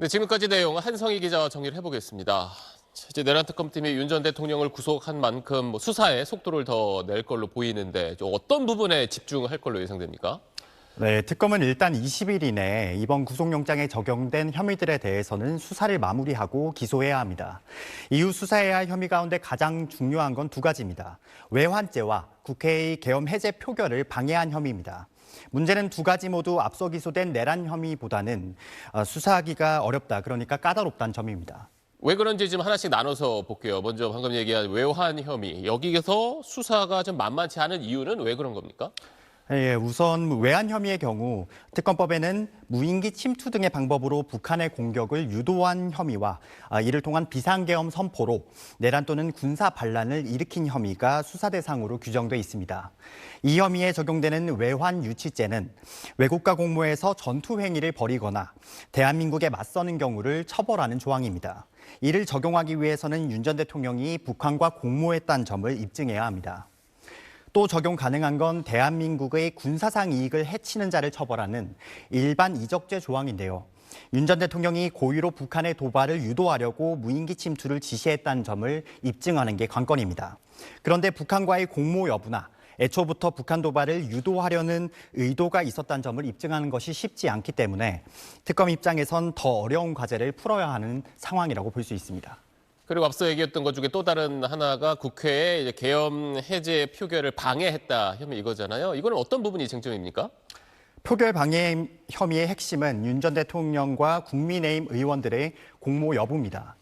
네, 지금까지 내용 한성희 기자와 정리를 해보겠습니다. 이제 내란 특검팀이 윤 전 대통령을 구속한 만큼 뭐 수사에 속도를 더 낼 걸로 보이는데 좀 어떤 부분에 집중할 걸로 예상됩니까? 네, 특검은 일단 20일 이내 이번 구속영장에 적용된 혐의들에 대해서는 수사를 마무리하고 기소해야 합니다. 이후 수사해야 할 혐의 가운데 가장 중요한 건 두 가지입니다. 외환죄와 국회의 계엄 해제 표결을 방해한 혐의입니다. 문제는 두 가지 모두 앞서 기소된 내란 혐의보다는 어, 수사하기가 어렵다, 그러니까 까다롭다는 점입니다. 왜 그런지 좀 하나씩 나눠서 볼게요. 먼저 방금 얘기한 외환 혐의. 여기에서 수사가 좀 만만치 않은 이유는 왜 그런 겁니까? 예, 우선 외환 혐의의 경우 특검법에는 무인기 침투 등의 방법으로 북한의 공격을 유도한 혐의와 아, 이를 통한 비상계엄 선포로 내란 또는 군사 반란을 일으킨 혐의가 수사 대상으로 규정돼 있습니다. 이 혐의에 적용되는 외환 유치죄는 외국가 공모에서 전투 행위를 벌이거나 대한민국에 맞서는 경우를 처벌하는 조항입니다. 이를 적용하기 위해서는 윤 전 대통령이 북한과 공모했다는 점을 입증해야 합니다. 또 적용 가능한 건 대한민국의 군사상 이익을 해치는 자를 처벌하는 일반 이적죄 조항인데요. 윤 전 대통령이 고의로 북한의 도발을 유도하려고 무인기 침투를 지시했다는 점을 입증하는 게 관건입니다. 그런데 북한과의 공모 여부나 애초부터 북한 도발을 유도하려는 의도가 있었다는 점을 입증하는 것이 쉽지 않기 때문에 특검 입장에선 더 어려운 과제를 풀어야 하는 상황이라고 볼 수 있습니다. 그리고 앞서 얘기했던 것 중에 또 다른 하나가 국회에 이제 계엄 해제 표결을 방해했다 혐의 이거잖아요. 이거는 어떤 부분이 쟁점입니까? 표결 방해 혐의의 핵심은 윤 전 대통령과 국민의힘 의원들의 공모 여부입니다.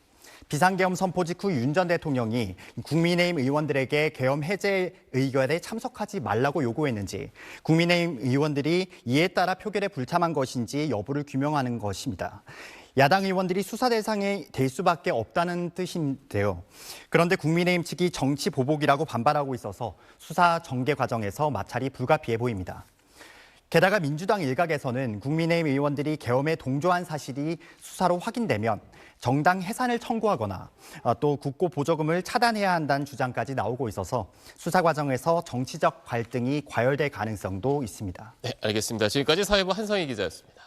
비상계엄 선포 직후 윤 전 대통령이 국민의힘 의원들에게 계엄 해제 의결에 참석하지 말라고 요구했는지 국민의힘 의원들이 이에 따라 표결에 불참한 것인지 여부를 규명하는 것입니다. 야당 의원들이 수사 대상이 될 수밖에 없다는 뜻인데요. 그런데 국민의힘 측이 정치 보복이라고 반발하고 있어서 수사 전개 과정에서 마찰이 불가피해 보입니다. 게다가 민주당 일각에서는 국민의힘 의원들이 계엄에 동조한 사실이 수사로 확인되면 정당 해산을 청구하거나 어, 또 국고 보조금을 차단해야 한다는 주장까지 나오고 있어서 수사 과정에서 정치적 갈등이 과열될 가능성도 있습니다. 네, 알겠습니다. 지금까지 사회부 한성희 기자였습니다.